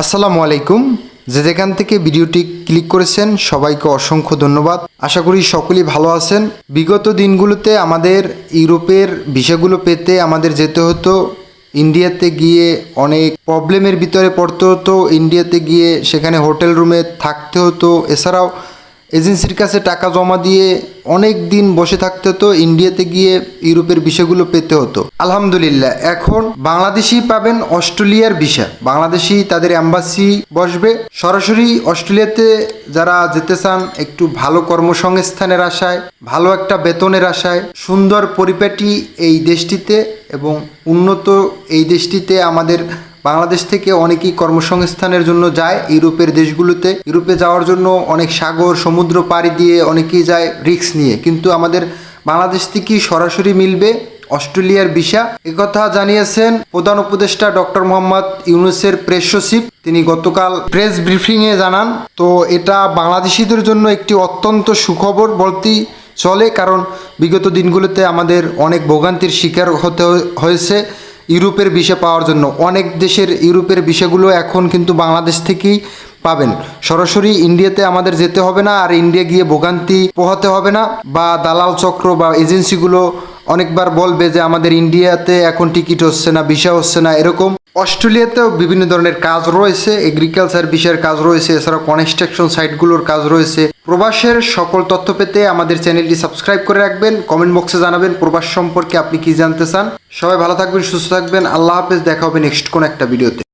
আসসালামু আলাইকুম। যে যেখান থেকে ভিডিওটি ক্লিক করেছেন, সবাইকে অসংখ্য ধন্যবাদ। আশা করি সকলেই ভালো আছেন। বিগত দিনগুলোতে আমাদের ইউরোপের ভিসাগুলো পেতে আমাদের যেতে হতো। ইন্ডিয়াতে গিয়ে অনেক প্রবলেমের ভিতরে পড়তে হতো। ইন্ডিয়াতে গিয়ে সেখানে হোটেল রুমে থাকতে হতো। এছাড়াও এজেন্সির কাছে টাকা জমা দিয়ে অনেক দিন বসে থাকতে হতো, ইন্ডিয়াতে গিয়ে ইউরোপের বিষয়গুলো পেতে হতো। আলহামদুলিল্লাহ, এখন বাংলাদেশি পাবেন অস্ট্রেলিয়ার ভিসা। বাংলাদেশি তাদের অ্যাম্বাসি বসবে। সরাসরি অস্ট্রেলিয়াতে যারা যেতে চান, একটু ভালো কর্মসংস্থানের আশায়, ভালো একটা বেতনের আশায়, সুন্দর পরিপাটি এই দেশটিতে এবং উন্নত এই দেশটিতে আমাদের বাংলাদেশ থেকে অনেকেই কর্মসংস্থানের জন্য যায়। ইউরোপের দেশগুলোতে, ইউরোপে যাওয়ার জন্য অনেক সাগর, সমুদ্র পাড়ি দিয়ে অনেকেই যায় রিস্ক নিয়ে। কিন্তু আমাদের বাংলাদেশ থেকেই সরাসরি মিলবে অস্ট্রেলিয়ার ভিসা। একথা জানিয়েছেন প্রধান উপদেষ্টা ডক্টর মোহাম্মদ ইউনুসের প্রেস সচিব। তিনি গতকাল প্রেস ব্রিফিংয়ে জানান, তো এটা বাংলাদেশিদের জন্য একটি অত্যন্ত সুখবর বলতেই চলে। কারণ বিগত দিনগুলোতে আমাদের অনেক ভোগান্তির শিকার হতে হয়েছে। ইউরোপের ভিসা পাওয়ার জন্য। অনেক দেশের ইউরোপের ভিসাগুলো এখন কিন্তু বাংলাদেশ থেকেই পাবেন। সরাসরি ইন্ডিয়াতে আমাদের যেতে হবে না, আর ইন্ডিয়া গিয়ে ভোগান্তি পোহাতে হবে না, বা দালাল চক্র বা এজেন্সিগুলো অনেকবার বলবে যে আমাদের ইন্ডিয়াতে এখন টিকিট হচ্ছে না, ভিসা হচ্ছে না, এরকম অস্ট্রেলিয়াতেও বিভিন্ন ধরনের কাজ রয়েছে এগ্রিকালচার বিষয়ের কাজ রয়েছে, এছাড়াও কনস্ট্রাকশন সাইটগুলোর কাজ রয়েছে। প্রবাসের সকল তথ্য পেতে আমাদের চ্যানেলটি সাবস্ক্রাইব করে রাখবেন কমেন্ট বক্সে জানাবেন প্রবাস সম্পর্কে আপনি কি জানতে চান। সবাই ভালো থাকবেন, সুস্থ থাকবেন, আল্লাহ হাফেজ, দেখা হবে নেক্সট কোন একটা ভিডিওতে